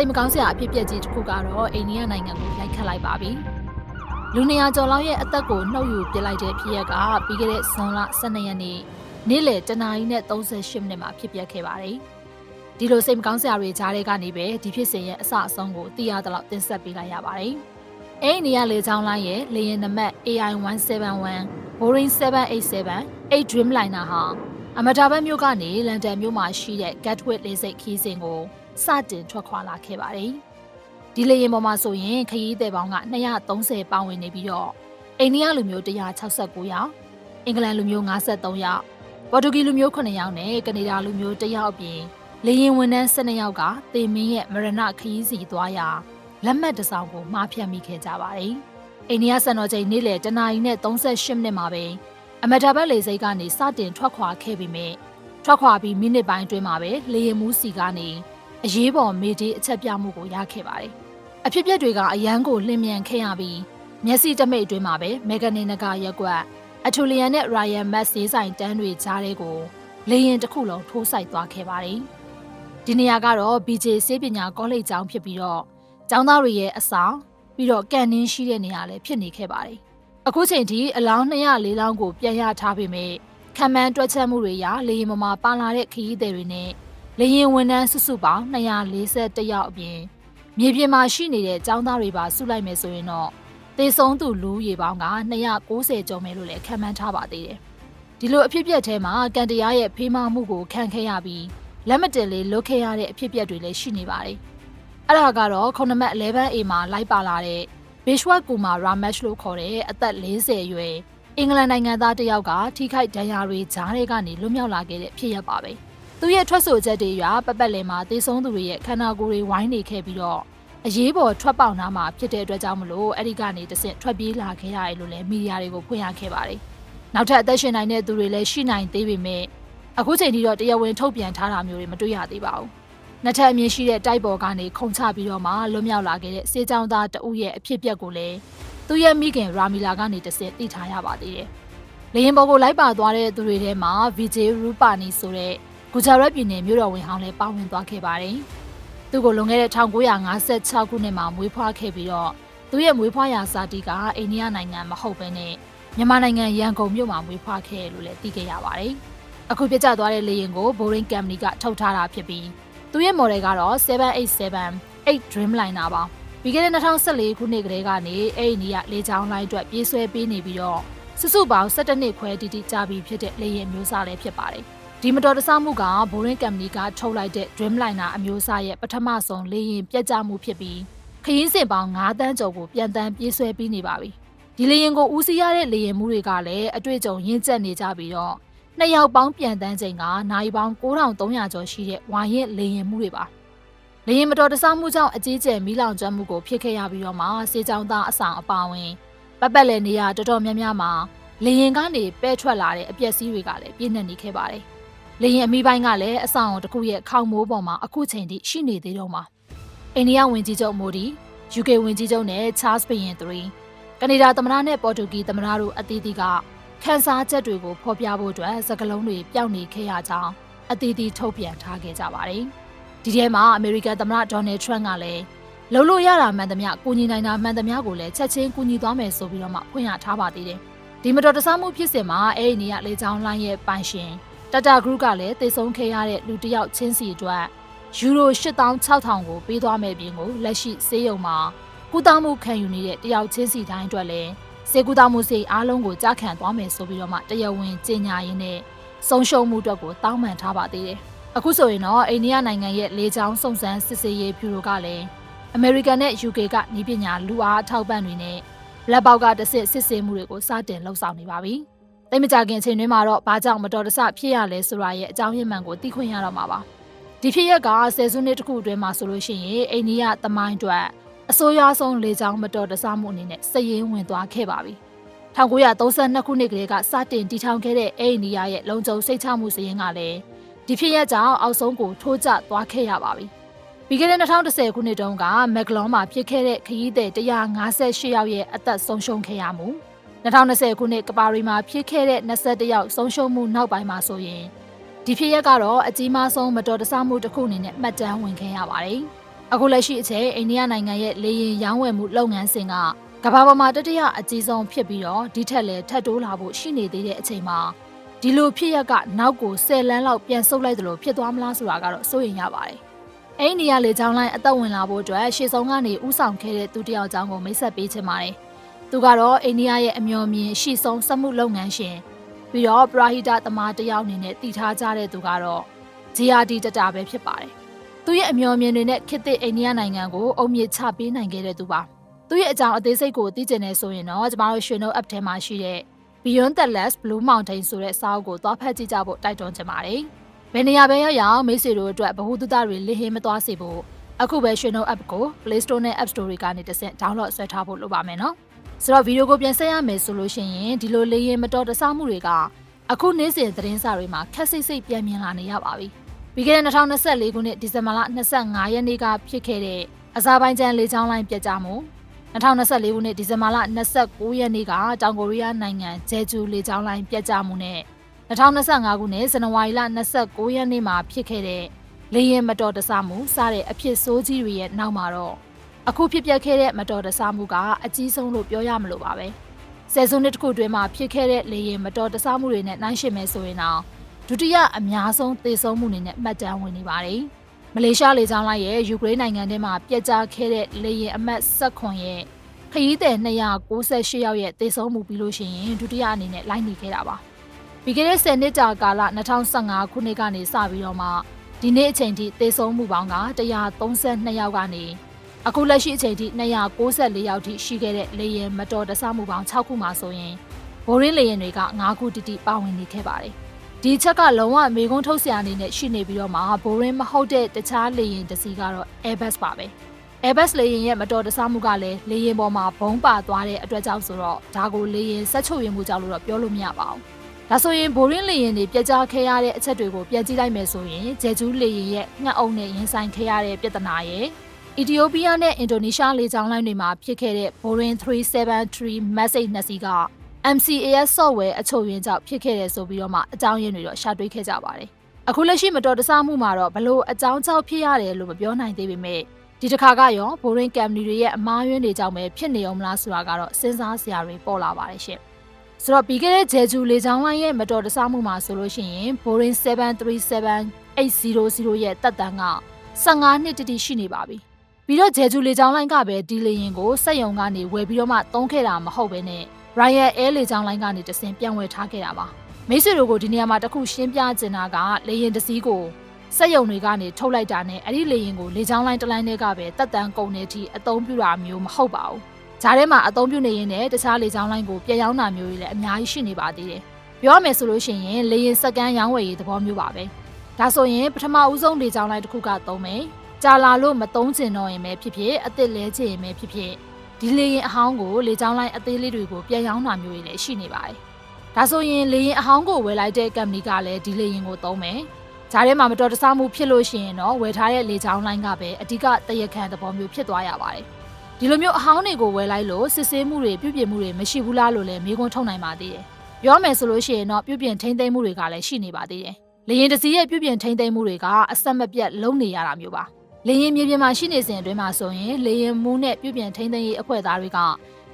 စိတ်မကောင်းစရာအဖြစ်အပျက်ကြီးတစ်ခုကတော့အိန္ဒိယနိုင်ငံကိုရိုက်ခတ်လိုက်ပါပြီ။လူနေရာကျော်လောက်ရဲ့အသက်ကိုနှုတ်ယူပစ်လိုက်တဲ့ဖြစ်ရပ်ကပြီးခဲ့တဲ့ဇွန်လ12ရက်နေ့နေ့လယ်တနာရီနဲ့38မိနစ်မှာဖြစ်ပျက်ခဲ့ပါတယ်။ဒီလိုစိတ်မကောင်းစရာတွေကြားထဲကနေပဲဒီဖြစ်စဉ်ရဲ့အစအဆုံးကိုသိရသလောက်တင်ဆက်ပေးလိုက်ရပါတယ်။အိန္ဒိယလေကြောင်းလိုင်းရဲ့လေယာဉ်နံပါတ် AI171 Boeing 787 8 Dreamliner ဟာအမတာဘတ်မြို့ကနေလန်ဒန်မြို့မှာရှိတဲ့ Gatwick လေဆိပ်ခီးစဉ်ကို စတင်ထွက်ခွာလာခဲ့ပါတယ်။ဒီလေယာဉ်ပေါ်မှာဆိုရင်ခရီးသည်ပေါင်းက230ပေါင်ဝင်နေပြီးတော့အိန္ဒိယလူမျိုး169ယောက်အင်္ဂလန်လူမျိုး53ယောက်ပေါ်တူဂီလူမျိုး9ယောက်နဲ့ကနေဒါလူမျိုး1ယောက်အပြင်လေယာဉ်ဝန်ထမ်း12ယောက်ကတေမင်းရဲ့မရဏခရီးစီသွားရာလက်မှတ်တစ်စောင်ကိုမှားဖြတ်မိခဲ့ကြပါတယ်။အိန္ဒိယစံတော်ချိန်နေ့လယ်တနာရီနဲ့38မိနစ်မှာပဲအမတာဘတ်လေဆိပ်ကနေစတင်ထွက်ခွာခဲ့ပြီးမြဲထွက်ခွာပြီးမိနစ်ပိုင်းအတွင်းမှာပဲလေယာဉ်မူးစီကနေ အရေးပေါ်မေဒီအချက်ပြမှုကိုရခဲ့ပါတယ်။အဖြစ်အပျက်တွေကအရန်ကိုလင်းမြန်ခဲ့ရပြီးမျက်စိတမိတ်အတွင်းမှာပဲမေဂနီနဂါရက်ကွက်အထူလီယန်နဲ့ရိုင်ယန်မတ်ဈေးဆိုင်တန်းတွေကြားထဲကိုလေယာဉ်တစ်ခုလုံးထိုးဆိုင်သွားခဲ့ပါတယ်။ဒီနေရာကတော့ BJ စေးပညာကောလိပ်ကျောင်းဖြစ်ပြီးတော့ကျောင်းသားတွေရဲ့အဆောင်ပြီးတော့ကန်နင်းရှိတဲ့နေရာလည်းဖြစ်နေခဲ့ပါတယ်။အခုချိန်ထိအလောင်း204လောင်းကိုပြန်ရထားပေမဲ့ခံမှန်းတွက်ချက်မှုတွေအရလေယာဉ်ပေါ်မှာပါလာတဲ့ခရီးသည်တွေနဲ့ လေရင်ဝန်ထမ်းစုစုပေါင်း241ယောက်အပြင်မြေပြင်မှာရှိနေတဲ့ចောင်းသားတွေပါစုလိုက်မယ်ဆိုရင်တော့တေဆုံးသူလူရေပေါင်းက290ကျော်မယ်လို့လည်းခန့်မှန်းထားပါသေးတယ်။ဒီလိုအဖြစ်အပျက်ထဲမှာကန်တရားရဲ့ဖေးမမှုကိုခံခဲ့ရပြီးလက်မတင်လေးလွတ်ခဲ့ရတဲ့အဖြစ်အပျက်တွေလည်းရှိနေပါတယ်။အဲ့ဒါကတော့ခုနမတ် 11A မှာလိုက်ပါလာတဲ့ဘေရှဝတ်ကူမာရာမက်ရှ်လို့ခေါ်တဲ့အသက်40အရွယ်အင်္ဂလန်နိုင်ငံသားတစ်ယောက်ကထိခိုက်ဒဏ်ရာတွေကြားထဲကနေလွတ်မြောက်လာခဲ့တဲ့ဖြစ်ရပ်ပါပဲ။ သူရဲ့ထွက်ဆိုချက်တွေအရပပတ်လည်မှာတေဆုံးသူတွေရဲ့ခန္ဓာကိုယ်တွေဝိုင်းနေခဲ့ပြီးတော့အရေးပေါ်ထွက်ပေါက်နားမှာဖြစ်တဲ့အတွက်ကြောင့်မလို့အဲ့ဒီကနေတဆင့်ထွက်ပြေးလာခဲ့ရတယ်လို့လည်းမီဒီယာတွေကိုဖွင့်ရခဲ့ပါတယ်။နောက်ထပ်အသက်ရှင်နိုင်တဲ့သူတွေလည်းရှိနိုင်သေးပေမဲ့အခုချိန်ထိတော့တရားဝင်ထုတ်ပြန်ထားတာမျိုးတွေမတွေ့ရသေးပါဘူး။နှစ်ထပ်အမြင့်ရှိတဲ့တိုက်ပေါ်ကနေခုန်ချပြီးတော့မှလွတ်မြောက်လာခဲ့တဲ့စေချောင်းသားတဦးရဲ့အဖြစ်အပျက်ကိုလည်းသူရဲ့မိခင်ရာမီလာကနေတဆင့်သိထားရပါသေးတယ်။လေရင်ပေါ်ကိုလိုက်ပါသွားတဲ့သူတွေထဲမှာ VJ Rupani ဆိုတဲ့ ဂူဂျာရက်ပြည်နယ်မြို့တော်ဝင်ဟောင်းလည်းပါဝင်သွားခဲ့ပါတယ်။သူကိုလွန်ခဲ့တဲ့1956ခုနှစ်မှာမွေးဖွားခဲ့ပြီးတော့သူရဲ့မွေးဖွားရာဇာတိကအိန္ဒိယနိုင်ငံမဟုတ်ဘဲနဲ့မြန်မာနိုင်ငံရန်ကုန်မြို့မှာမွေးဖွားခဲ့လို့လည်းသိခဲ့ရပါတယ်။အခုပြကျသွားတဲ့လေယာဉ်ကို Boeing Company ကထုတ်ထားတာဖြစ်ပြီးသူရဲ့ model ကတော့787 8 Dreamliner ပါ။ပြီးခဲ့တဲ့2014ခုနှစ်ကတည်းကနေအဲ့ဒီနေရလေကြောင်းလိုင်းအတွက်ပြေးဆွဲပေးနေပြီးတော့စုစုပေါင်း17နှစ်ခွဲတီတီကြာပြီဖြစ်တဲ့လေယာဉ်မျိုးစားလည်းဖြစ်ပါတယ်။ ဒီမတော်တဆမှုကဘိုးရင်းကမ်ပဏီကထုတ်လိုက်တဲ့ Dreamliner အမျိုးအစားရဲ့ပထမဆုံးလေယာဉ်ပြတ်ကျမှုဖြစ်ပြီးခရီးစဉ်ပေါင်း9တန်းကျော်ကိုပြန်တန်းပြေးဆွဲပြီးနေပါပြီ။ဒီလေယာဉ်ကိုဦးစီးရတဲ့လေယာဉ်မှုတွေကလည်းအတွေ့အကြုံရင့်ကျက်နေကြပြီးတော့နှစ်ယောက်ပေါင်းပြန်တန်းချိန်ကနိုင်ပေါင်း9300ကျော်ရှိတဲ့ဝါရင်လေယာဉ်မှုတွေပါ။လေယာဉ်မတော်တဆမှုကြောင့်အကြီးကျယ်မီးလောင်ကျွမ်းမှုကိုဖြစ်ခဲ့ရပြီးတော့မှစေချောင်းသားအဆောင်အပါဝင်ပတ်ပတ်လည်နေရတော်တော်များများမှာလေယာဉ်ကနေပဲထွက်လာတဲ့အပျက်စီးတွေကလည်းပြည့်နှက်နေခဲ့ပါတယ်။ လေရင်အမိပိုင်းကလည်းအဆောင်တစ်ခုရဲ့ခေါင်မိုးပေါ်မှာအခုချိန်ထိရှိနေသေးတော့မှာအိန္ဒိယဝင်ကြီးချုပ်မိုဒီ UK ဝင်ကြီးချုပ်နဲ့ Charles ဘုရင်3ကနေဒါသမ္မတနဲ့ပေါ်တူဂီသမ္မတတို့အသီးသီးကခန်းစားချက်တွေကိုဖော်ပြဖို့အတွက်စကလုံးတွေပျောက်နေခဲ့ရကြောင်းအသီးသီးထုတ်ပြန်ထားခဲ့ကြပါတယ်ဒီထဲမှာအမေရိကန်သမ္မတဒေါ်နယ်ထရန့်ကလည်းလုံလို့ရတာမှန်သမျှကူညီနိုင်တာမှန်သမျှကိုလည်းချက်ချင်းကူညီသွားမယ်ဆိုပြီးတော့မှဖွင့်ရထားပါသေးတယ်ဒီမတော်တဆမှုဖြစ်စဉ်မှာအဲ့ဒီနေရာလေချောင်းလိုင်းရဲ့ပိုင်ရှင် တတာဂရုကလည်းတည်ဆုံးခဲ့ရတဲ့လူတစ်ယောက်ချင်းစီအတွက်ယူရို8600ကိုပေးသွားမယ်ပြင်ကိုလက်ရှိစေးရုံမှာကုသမှုခံယူနေတဲ့တယောက်ချင်းစီတိုင်းအတွက်လည်းစေကုသမှုစိတ်အားလုံးကိုကြားခံသွားမယ်ဆိုပြီးတော့မှတရားဝင်ကြေညာရင်းနဲ့ဆုံးရှုံးမှုအတွက်ကိုတောင်းပန်ထားပါသေးတယ်။အခုဆိုရင်တော့အိန္ဒိယနိုင်ငံရဲ့လေကြောင်းစုံစမ်းစစ်ဆေးရေးဗျူရိုကလည်းအမေရိကန်နဲ့ UK ကနည်းပညာလူအားအထောက်ပံ့တွေနဲ့လက်ပေါက်ကတဆစ်စစ်ဆေးမှုတွေကိုစတင်လှုပ်ဆောင်နေပါပြီ။ တိတ်မကြခင်အချိန်တွင်းမှာတော့ဘာကြောင့်မတော်တဆဖြစ်ရလဲဆိုတာရဲ့အကြောင်းရင်းမှန်ကိုသိခွင့်ရတော့မှာပါဒီဖြစ်ရက်ကဆယ်စုနှစ်တခုအတွင်းမှာဆိုလို့ရှိရင်အိန္ဒိယသမိုင်းအတွက်အဆိုးရွားဆုံးလေကြောင်းမတော်တဆမှုအနေနဲ့စည်ရင်းဝင်သွားခဲ့ပါပြီ1932ခုနှစ်ကလေးကစတင်တည်ထောင်ခဲ့တဲ့အိန္ဒိယရဲ့လုံခြုံစိတ်ချမှုစည်ရင်းကလည်းဒီဖြစ်ရက်ကြောင့်အောက်ဆုံးကိုထိုးကျသွားခဲ့ရပါပြီပြီးခဲ့တဲ့2010ခုနှစ်တုန်းကမက်ကလောမှာဖြစ်ခဲ့တဲ့ခရီးသည်158ယောက်ရဲ့အသက်ဆုံးရှုံးခဲ့ရမှု 2020ခုနှစ်ကပါရီမှာဖြစ်ခဲ့တဲ့21ယောက်ဆုံးရှုံးမှုနောက်ပိုင်းမှာဆိုရင်ဒီဖြစ်ရက်ကတော့အကြီးမားဆုံးမတော်တဆမှုတစ်ခုအနေနဲ့မှတ်တမ်းဝင်ခဲ့ရပါတယ်။အခုလက်ရှိအချိန်အိန္ဒိယနိုင်ငံရဲ့လေယာဉ်ရောင်းဝယ်မှုလုပ်ငန်းစဉ်ကကမ္ဘာပေါ်မှာတတိယအကြီးဆုံးဖြစ်ပြီးတော့ဒီထက်လည်းထပ်တိုးလာဖို့ရှိနေသေးတဲ့အချိန်မှာဒီလိုဖြစ်ရက်ကနောက်ကို10လမ်းလောက်ပြန်ဆုပ်လိုက်သလိုဖြစ်သွားမလားဆိုတာကတော့စိုးရိမ်ရပါတယ်။အိန္ဒိယလေကြောင်းလိုင်းအသက်ဝင်လာဖို့အတွက်ရှေ့ဆုံးကနေဥဆောင်ခဲ့တဲ့သူတစ်ယောက်အကြောင်းကိုမိတ်ဆက်ပေးချင်ပါတယ်။ သူကတော့အိန္ဒိယရဲ့အမျော်မြင်ရှေ့ဆုံးစက်မှုလုပ်ငန်းရှင်ပြီးတော့ပရာဟိတသမားတစ်ယောက်အနေနဲ့တည်ထားကြတဲ့သူကတော့ GRD တတာပဲဖြစ်ပါတယ်။သူရဲ့အမျော်မြင်တွေနဲ့ခေတ်သစ်အိန္ဒိယနိုင်ငံကိုအုံမြင့်ချပေးနိုင်ခဲ့တဲ့သူပါ။သူရဲ့အကြောင်းအသေးစိတ်ကိုသိချင်နေဆိုရင်တော့ကျမတို့ရွှေနှုတ် app ထဲမှာရှိတဲ့ Beyond the Last Blue Mountain ဆိုတဲ့စာအုပ်ကိုသွားဖတ်ကြည့်ကြဖို့တိုက်တွန်းချင်ပါတယ်။ဘယ်နေရာပဲရောက်ရောက်မိတ်ဆွေတို့အတွက်ဗဟုသုတတွေလစ်ဟင်းမသွားစေဖို့အခုပဲရွှေနှုတ် app ကို Play Store နဲ့ App Store တွေကနေတဆင့် download ဆွဲထားဖို့လုပ်ပါမယ်နော်။ ဆိုတော့ဗီဒီယိုကိုပြန်ဆက်ရမယ်ဆိုလို့ရှိရင်ဒီလိုလေးရင်မတော်တဆမှုတွေကအခုနေ့စဉ်သတင်းစာတွေမှာခက်စိတ်စိတ်ပြန်မြင်လာနေရပါပြီ။ပြီးခဲ့တဲ့2024ခုနှစ်ဒီဇင်ဘာလ25ရက်နေ့ကဖြစ်ခဲ့တဲ့အဇာဘိုင်ဂျန်လေကြောင်းလိုင်းပြတ်ကျမှု2024ခုနှစ်ဒီဇင်ဘာလ29ရက်နေ့ကတောင်ကိုရီးယားနိုင်ငံဂျဲဂျူလေကြောင်းလိုင်းပြတ်ကျမှုနဲ့2025ခုနှစ်ဇန်နဝါရီလ29ရက်နေ့မှာဖြစ်ခဲ့တဲ့လေယာဉ်မတော်တဆမှုစတဲ့အဖြစ်ဆိုးကြီးတွေရဲ့နောက်မှာတော့ အခုဖြစ်ပျက်ခဲ့တဲ့မတော်တဆမှုကအကြီးဆုံးလို့ပြောရမလို့ပါပဲဆယ်စုနှစ်တစ်ခုတွင်းမှာဖြစ်ခဲ့တဲ့လေယာဉ်မတော်တဆမှုတွေနဲ့နှိုင်းယှဉ်မယ်ဆိုရင်တော့ဒုတိယအများဆုံးသေဆုံးမှုတွေနဲ့မှတ်တမ်းဝင်နေပါတယ်မလေးရှားလေကြောင်းလိုင်းရဲ့ယူကရိန်းနိုင်ငံထဲမှာပြက်ကျခဲ့တဲ့လေယာဉ်အမှတ်16ရဲ့ခရီးသည်298ယောက်ရဲ့သေဆုံးမှုပြီးလို့ရှိရင်ဒုတိယအနေနဲ့လိုက်နေခဲ့တာပါပြီးခဲ့တဲ့10နှစ်ကြာကာလ2015ခုနှစ်ကနေစပြီးတော့မှဒီနေ့အချိန်ထိသေဆုံးမှုပေါင်းက132ယောက်ကနေ အခုလက်ရှိအချိန်ထိ294ယောက်ထိရှိခဲ့တဲ့လေယာဉ်မတော်တဆမှုပေါင်း6ခုမှဆိုရင်ဘိုရင်းလေယာဉ်တွေက9ခုတိတိပါဝင်နေခဲ့ပါတယ်ဒီချက်ကလုံးဝမေကုန်းထုတ်ဆရာအနေနဲ့ရှိနေပြီးတော့မှဘိုရင်းမဟုတ်တဲ့တခြားလေယာဉ်တစ်စီးကတော့ Airbus ပါပဲ Airbus လေယာဉ်ရဲ့မတော်တဆမှုကလည်းလေယာဉ်ပေါ်မှာဘုံပါသွားတဲ့အတွက်ကြောင့်ဆိုတော့ဒါကိုလေယာဉ်ဆက်ချုပ်ရင်မှုကြောင့်လို့တော့ပြောလို့မရပါဘူး။ဒါဆိုရင်ဘိုရင်းလေယာဉ်တွေပြက်ကြားခဲ့ရတဲ့အချက်တွေကိုပြန်ကြည့်လိုက်မယ်ဆိုရင်ဂျေဂျူးလေယာဉ်ရဲ့ငှက်အုပ်နဲ့ရင်ဆိုင်ခဲ့ရတဲ့ပြဿနာရဲ့ အီသီယိုးပီးယားနဲ့အင်ဒိုနီးရှားလေကြောင်းလိုင်းတွေမှာဖြစ်ခဲ့တဲ့ Boeing 373 Message နှစ်စီးက MCAS software အချုပ်ရင်းကြောင့်ဖြစ်ခဲ့တယ်ဆိုပြီးတော့မှအကြောင်းရင်းတွေတော့ရှာတွေ့ခဲ့ကြပါတယ်။အခုလက်ရှိမတော်တဆမှုမှာတော့ဘလို့အကြောင်းကြောင့်ဖြစ်ရတယ်လို့မပြောနိုင်သေးပေမဲ့ဒီတစ်ခါကရောဘိုရင်းကမ်ပဏီတွေရဲ့အမားယွင်းတွေကြောင့်ပဲဖြစ်နေအောင်မလားဆိုတာကတော့စဉ်းစားစရာတွေပေါ်လာပါတယ်ရှင်။ဆိုတော့ပြီးခဲ့တဲ့ဂျေဂျူလေကြောင်းလိုင်းရဲ့မတော်တဆမှုမှာဆိုလို့ရှိရင် Boeing 737-800ရဲ့တက်တန်းက15နှစ်တိတိရှိနေပါပြီ။ ပြီးတော့ဂျေဂျူလေကြောင်းလိုင်းကပဲဒီလေရင်ကိုစက်ယုံကနေဝယ်ပြီးတော့မှသုံးခဲ့တာမဟုတ်ဘဲနဲ့ Ryan Air လေကြောင်းလိုင်းကနေတဆင်ပြန်ဝယ်ထားခဲ့တာပါ။မိတ်ဆွေတို့ကိုဒီနေရာမှာတခုရှင်းပြချင်တာကလေရင်တစ်စီးကိုစက်ယုံတွေကနေထုတ်လိုက်တာနဲ့အဲ့ဒီလေရင်ကိုလေချောင်းလိုင်းတစ်လိုင်းတွေကပဲတက်တန်းကုန်နေထိအသုံးပြုတာမျိုးမဟုတ်ပါဘူး။ဂျားထဲမှာအသုံးပြုနေရင်လည်းတခြားလေချောင်းလိုင်းကိုပြန်ရောင်းတာမျိုးတွေလည်းအများကြီးရှိနေပါသေးတယ်။ပြောရမယ်ဆိုလို့ရှိရင်လေရင်စက်ကန်းရောင်းဝယ်ရေးသဘောမျိုးပါပဲ။ဒါဆိုရင်ပထမဦးဆုံးလေချောင်းလိုင်းတစ်ခုကသုံးမယ်။ ကြာလာလို့မသုံးချင်တော့ရင်ပဲဖြစ်ဖြစ်အစ်စ်လဲချင်ရင်ပဲဖြစ်ဖြစ်ဒီလေရင်အဟောင်းကိုလေချောင်းလိုင်းအသေးလေးတွေကိုပြန်ရောင်းတာမျိုးတွေလည်းရှိနေပါတယ်။ဒါဆိုရင်လေရင်အဟောင်းကိုဝယ်လိုက်တဲ့ကမ္ပဏီကလည်းဒီလေရင်ကိုသုံးမယ်။ဂျားထဲမှာမတော်တဆမှုဖြစ်လို့ရှိရင်တော့ဝယ်ထားတဲ့လေချောင်းလိုင်းကပဲအဓိကတရခံသဘောမျိုးဖြစ်သွားရပါတယ်။ဒီလိုမျိုးအဟောင်းတွေကိုဝယ်လိုက်လို့စစ်ဆေးမှုတွေပြုပြင်မှုတွေမရှိဘူးလားလို့လည်းမေးခွန်းထုတ်နိုင်ပါသေးတယ်။ပြောမယ်ဆိုလို့ရှိရင်တော့ပြုပြင်ထိန်းသိမ်းမှုတွေကလည်းရှိနေပါသေးတယ်။လေရင်တစည်းရဲ့ပြုပြင်ထိန်းသိမ်းမှုတွေကအဆက်မပြတ်လုံးနေရတာမျိုးပါ။ လေရင်မြေပြင်မှာရှိနေစဉ်အတွင်းမှာဆိုရင်လေရင်မူးနဲ့ပြုပြင်ထိန်းသိမ်းရေးအဖွဲ့သားတွေက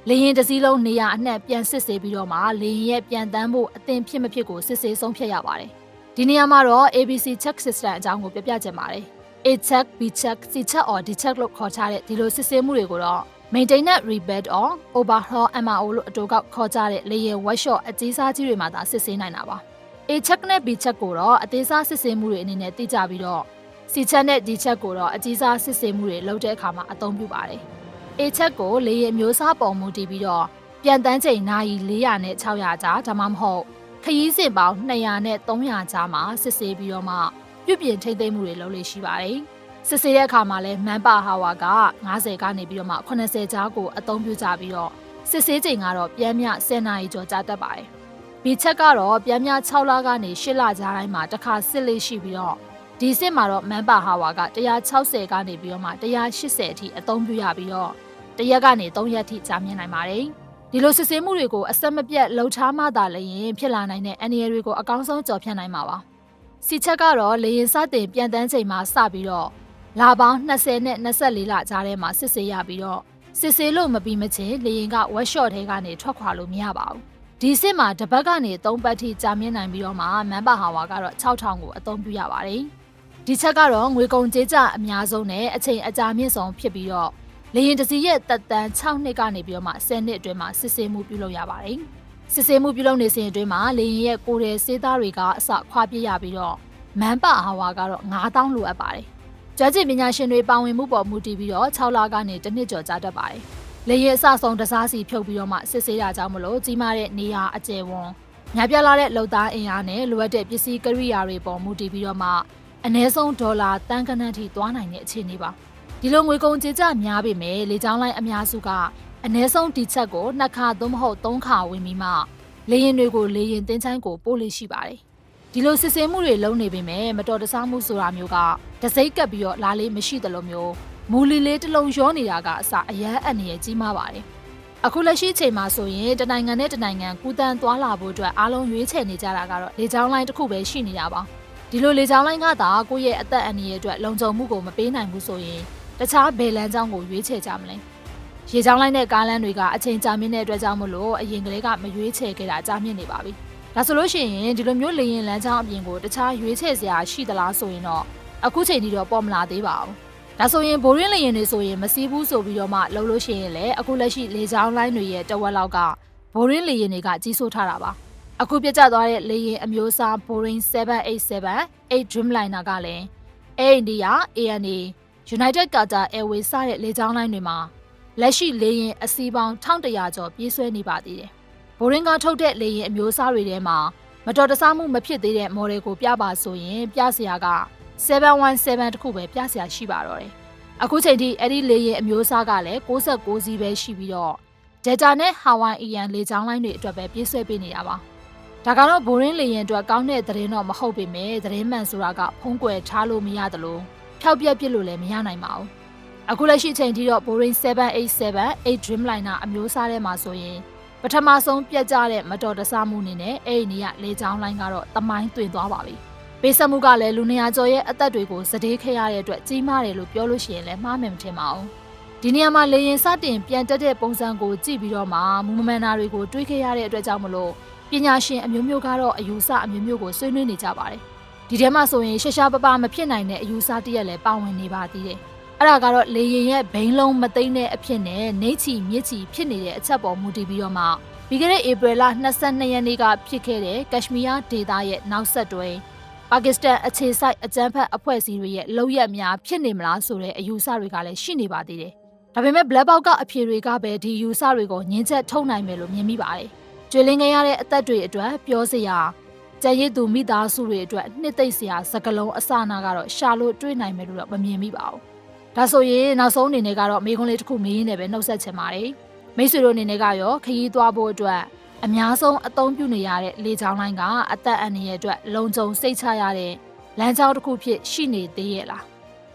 လေရင်တစည်းလုံးနေရာအနှံ့ပြန်စစ်ဆေးပြီးတော့မှလေရင်ရဲ့ပြန်တန်းဖို့အသင်ဖြစ်မဖြစ်ကိုစစ်ဆေးဆုံးဖြတ်ရပါတယ်။ဒီနေရာမှာတော့ ABC check system အကြောင်းကိုပြပြချင်ပါတယ်။ A check, B check, C check or D check လို့ခေါ်ထားတဲ့ဒီလိုစစ်ဆေးမှုတွေကိုတော့ maintenance rebuild or overhaul MRO လို့အတူကောက်ခေါ်ကြတဲ့လေယာဉ် workshop အကြီးစားကြီးတွေမှာသာစစ်ဆေးနိုင်တာပါ။ A check နဲ့ B check ကိုတော့အသေးစားစစ်ဆေးမှုတွေအနေနဲ့သိကြပြီးတော့ C check နဲ့ D check ကိုတော့အကြီးစားစစ်ဆေးမှုတွေလုပ်တဲ့အခါမှာအသုံးပြုပါတယ်။ A check ကိုလေယာဉ်မျိုးစားပုံမူတည်ပြီးတော့ပြန်တန်းချိန်နာရီ400နဲ့600ကြားဒါမှမဟုတ်ခရီးစဉ်ပေါင်း200နဲ့300ကြားမှာစစ်ဆေးပြီးတော့မှပြုပြင်ထိမ့်သိမ်းမှုတွေလုပ်လို့ရှိပါတယ်။စစ်ဆေးတဲ့အခါမှာလည်းမန်ပါဟာဝါက90ကနေပြီးတော့မှ80ကြားကိုအသုံးပြုကြပြီးတော့စစ်ဆေးချိန်ကတော့ပြန်မြ10နာရီကျော်ကြာတတ်ပါတယ်။ဘီချက်ကတော့ပြန်မြ6လကနေ8လကြားတိုင်းမှာတစ်ခါစစ်လေးရှိပြီးတော့ ဒီစစ်မှာတော့မန်ပါဟာဝါက160ကနေပြီးတော့မှ180အထိအသုံးပြုရပြီးတော့တရက်ကနေ3ရက်ထိကြာမြင့်နိုင်ပါတယ်။ဒီလိုစစ်ဆေးမှုတွေကိုအဆက်မပြတ်လှုပ်ရှားမှသာလျင်ဖြစ်လာနိုင်တဲ့အန္တရာယ်တွေကိုအကောင်းဆုံးကြော်ဖြတ်နိုင်မှာပါ။စီချက်ကတော့လေရင်စတင်ပြန်တန်းချိန်မှာစပြီးတော့လာပေါင်း20နဲ့24လကြားထဲမှာစစ်ဆေးရပြီးတော့စစ်ဆေးလို့မပြီးမချင်းလေရင်ကဝက်ရှော့ထဲကနေထွက်ခွာလို့မရပါဘူးဒီစစ်မှာတစ်ပတ်ကနေ3ပတ်ထိကြာမြင့်နိုင်ပြီးတော့မှမန်ပါဟာဝါကတော့6000ကိုအသုံးပြုရပါတယ် ဒီချက်ကတော့ငွေကုန်ကြေးကျအများဆုံးနဲ့အချိန်အကြာမြင့်ဆုံးဖြစ်ပြီးတော့လေရင်တစ်စီးရဲ့တက်တန်း6နှစ်ကနေပြီးတော့မှ10နှစ်အတွင်းမှာစစ်ဆေးမှုပြုလုပ်ရပါတယ်စစ်ဆေးမှုပြုလုပ်နေစဉ်အတွင်းမှာလေရင်ရဲ့ကိုယ်ရဲ့စေးသားတွေကအစခွာပြစ်ရပြီးတော့မန်ပါဟာဝါကတော့9000လိုအပ်ပါတယ်ကြွကြင်ပညာရှင်တွေပါဝင်မှုပေါ်မူတည်ပြီးတော့6လကနေတစ်နှစ်ကျော်ကြာတတ်ပါတယ်။လေရင်အစဆုံးတစားစီဖြုတ်ပြီးတော့မှစစ်ဆေးရကြောင်းမလို့ကြီးမားတဲ့နေရာအကျယ်ဝန်းညပြလာတဲ့လုံသားအင်အားနဲ့လိုအပ်တဲ့ပစ္စည်းကိရိယာတွေပေါ်မူတည်ပြီးတော့မှ အနည်းဆုံးဒေါ်လာတန်ကနန်းထိသွားနိုင်တဲ့အခြေအနေပါ။ဒီလိုငွေကုန်ကြေးကျများပေမဲ့လေကြောင်းလိုင်းအများစုကအနည်းဆုံးဒီချက်ကိုနှစ်ခါသို့မဟုတ်သုံးခါဝင်ပြီးမှလေရင်တွေကိုလေရင်တင်းချိုင်းကိုပို့လို့ရှိပါတယ်။ဒီလိုစစ်ဆေးမှုတွေလုပ်နေပေမဲ့မတော်တဆမှုဆိုတာမျိုးကတစိမ့်ကပ်ပြီးတော့လာလေးမရှိတယ်လို့မျိုးမူလီလေးတစ်လုံးရောနေတာကအစအရန်အန်ရကြီးမားပါတယ်။အခုလက်ရှိအချိန်မှာဆိုရင်တနိုင်ငံနဲ့တနိုင်ငံကူးတန်းသွားလာဖို့အတွက်အားလုံးရွေးချယ်နေကြတာကတော့လေကြောင်းလိုင်းတစ်ခုပဲရှိနေတာပါ။ ဒီလိုလေကြောင်းလိုင်းကသာကိုယ့်ရဲ့အသက်အန္တရာယ်အတွက်လုံခြုံမှုကိုမပေးနိုင်ဘူးဆိုရင်တခြားဘယ်လန်းကြောင်းကိုရွေးချယ်ကြမလဲ။ရေချောင်းလိုင်းနဲ့ကားလမ်းတွေကအချိန်ကြာမြင့်တဲ့အတွက်ကြောင့်မလို့အရင်ကလေးကမရွေးချယ်ခဲ့တာကြာမြင့်နေပါပြီ။ဒါဆိုလို့ရှိရင်ဒီလိုမျိုးလေရင်လမ်းကြောင်းအပြင်ကိုတခြားရွေးချယ်စရာရှိသလားဆိုရင်တော့အခုချိန်ထိတော့ပေါ်မလာသေးပါဘူး။ဒါဆိုရင်ဘိုးရင်းလေရင်တွေဆိုရင်မစည်းဘူးဆိုပြီးတော့မှလှုပ်လို့ရှိရင်လည်းအခုလက်ရှိလေချောင်းလိုင်းတွေရဲ့တဝက်လောက်ကဘိုးရင်းလေရင်တွေကကြီးစိုးထားတာပါ။ အခုပြတ်ကျသွားတဲ့လေရင်အမျိုးအစား Boeing 787 8 Dreamliner ကလည်း Air India, ANA, United Qatar Airways စတဲ့လေကြောင်းလိုင်းတွေမှာလက်ရှိလေရင်အစီးပေါင်း1100ကျော်ပြေးဆွဲနေပါသေးတယ်။ဘိုရင်းကထုတ်တဲ့လေရင်အမျိုးအစားတွေထဲမှာမတော်တဆမှုမဖြစ်သေးတဲ့ model ကိုပြပါဆိုရင်ပြစရာက717တခုပဲပြစရာရှိပါတော့တယ်။အခုချိန်ထိအဲ့ဒီလေရင်အမျိုးအစားကလည်း69စီးပဲရှိပြီးတော့ Delta နဲ့ Hawaiian လေကြောင်းလိုင်းတွေအတွက်ပဲပြေးဆွဲပေးနေတာပါ။ ဒါကတော့ဘိုရင်းလေရင်အတွက်ကောင်းတဲ့သတင်းတော့မဟုတ်ပေမဲ့သတင်းမှန်ဆိုတာကဖုံးကွယ်ထားလို့မရသလိုဖျောက်ပြက်ပစ်လို့လည်းမရနိုင်ပါဘူး။အခုလက်ရှိချိန်ထိတော့ Boeing 787 8 Dreamliner အမျိုးအစားထဲမှာဆိုရင်ပထမဆုံးပြတ်ကျတဲ့မတော်တဆမှုအနေနဲ့အဲ့ဒီနေရလေချောင်းလိုင်းကတော့တမိုင်းတွင်သွားပါပြီ။ပေးဆက်မှုကလည်းလူနေရာကျော်ရဲ့အသက်တွေကိုစတေးခဲ့ရတဲ့အတွက်ကြီးမားတယ်လို့ပြောလို့ရှိရင်လည်းမှားမယ်မထင်ပါဘူး။ ဒီနေရာမှာလေရင်စတင်ပြန်တက်တဲ့ပုံစံကိုကြည့်ပြီးတော့မှမူမမှန်တာတွေကိုတွေးခဲ့ရတဲ့အတွက်ကြောင့်မလို့ပညာရှင်အမျိုးမျိုးကတော့အယူဆအမျိုးမျိုးကိုဆွေးနွေးနေကြပါတယ်။ဒီထဲမှာဆိုရင်ရှာရှာပပမဖြစ်နိုင်တဲ့အယူဆတရက်လည်းပါဝင်နေပါသေးတယ်။အဲ့ဒါကတော့လေရင်ရဲ့ဘိန်းလုံးမသိမ့်တဲ့အဖြစ်နဲ့နေချီမြစ်ချီဖြစ်နေတဲ့အချက်ပေါ်မူတည်ပြီးတော့မှပြီးခဲ့တဲ့ဧပြီလ22ရက်နေ့ကဖြစ်ခဲ့တဲ့ကက်ရှမီးယားဒေသရဲ့နောက်ဆက်တွဲပါကစ္စတန်အခြေစိုက်အကြမ်းဖက်အဖွဲ့အစည်းတွေရဲ့လောက်ရက်များဖြစ်နေမလားဆိုတဲ့အယူဆတွေကလည်းရှိနေပါသေးတယ်။ ဒါပေမဲ့ Black Box ကအဖြေတွေကပဲဒီယူဆတွေကိုညှင်းချက်ထုတ်နိုင်မယ်လို့မြင်မိပါတယ်။ကျွေးလင်းခဲ့ရတဲ့အသက်တွေအတွက်ပြောစရာကြံရည်သူမိသားစုတွေအတွက်နှစ်သိမ့်စရာစကလုံးအစနာကတော့ရှာလို့တွေးနိုင်မယ်လို့တော့မမြင်မိပါဘူး။ဒါဆိုရင်နောက်ဆုံးအနေနဲ့ကတော့မိခွန်းလေးတစ်ခုမင်းရင်းနဲ့ပဲနှုတ်ဆက်ချင်ပါတယ်။မိတ်ဆွေတို့အနေနဲ့ကရောခရီးသွားဖို့အတွက်အများဆုံးအသုံးပြုနေရတဲ့လေကြောင်းလိုင်းကအသက်အန္တရာယ်အတွက်လုံခြုံစိတ်ချရတဲ့လမ်းကြောင်းတစ်ခုဖြစ်ရှိနေသေးရဲ့လား